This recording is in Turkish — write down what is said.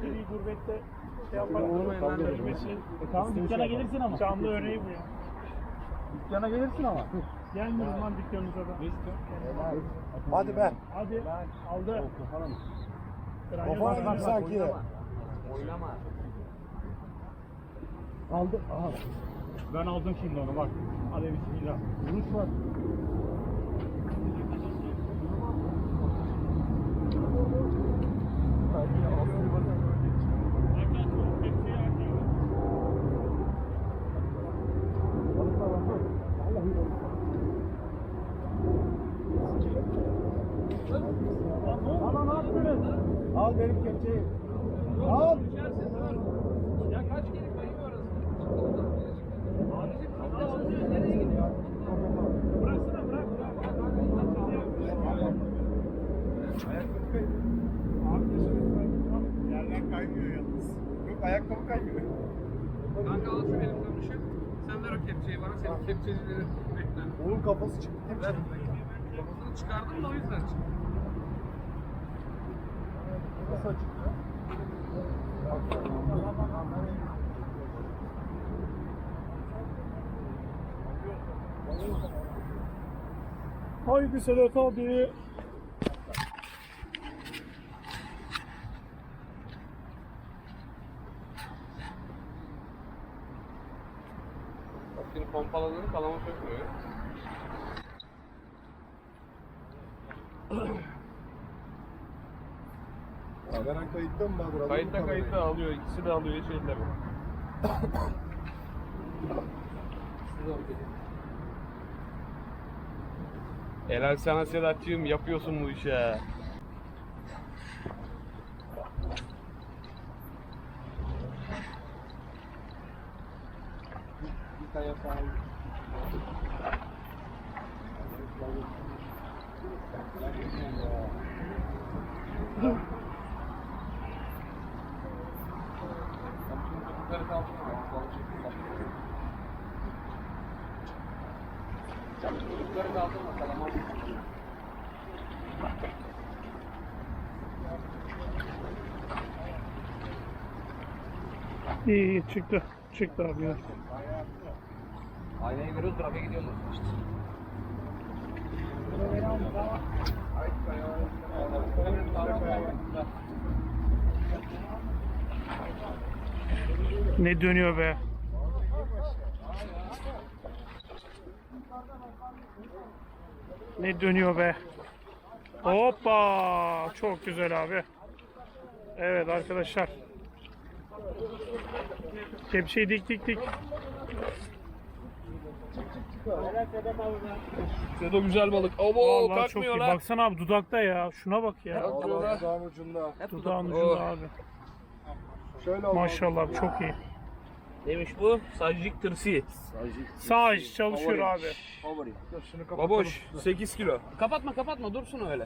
Seri gurbette şey yapar. E tamam dükkana gelirsin ama. Canlı örneği bu ya. Dükkana gelirsin ama. Gelmiyorum lan dükkanınıza da. Hadi be. Hadi aldı. Yılmaz gibi bak, sanki. Aldı. Aha. Ben aldım şimdi onu bak. Hadi bismillah. Vuruş var. Al benim kepçeyi. Al. Ya kaç kere kayıyor orası? Abicim nereye gidiyor? Bıraksana bırak. Yerden kaymıyor yalnız. Yok ayakkabı kaymıyor. Kanka al şu elimden ışık. Sen ver o kepçeyi bana. Senin kepçecileri bekler. Onun kafası çıktı. Ver. Kafasını çıkardım da o yüzden çıktı. Kafası açık. Haydi Sedat abi. Şimdi pompaladığını kalama sökmüyor. Kameran kayıtta mı Bahadır? Kayıtta kayıtta alıyor. İkisi de alıyor şeyler. Helal sana Sedat'cığım yapıyorsun bu işe. Bir İyi iyi çıktı. Çıktı abi ya. Aynaya göre trafiğe gidiyorlar işte. Ne dönüyor be? Ne dönüyor be? Hoppa! Çok güzel abi. Evet arkadaşlar. Kepçeyi dik dik dik. Sedo güzel balık. Abo Vallahi çok iyi. lan. Baksana abi dudakta ya. Şuna bak ya. Kalkmıyor lan. dudağın ucunda. Dudağın Oh. ucunda abi. Şöyle olmaz. Maşallah abi, çok iyi. Neymiş bu? Sajik tırsi. İş çalışıyor abi. Şunu kapatalım. Baboş 8 kilo. Kapatma kapatma dursun öyle.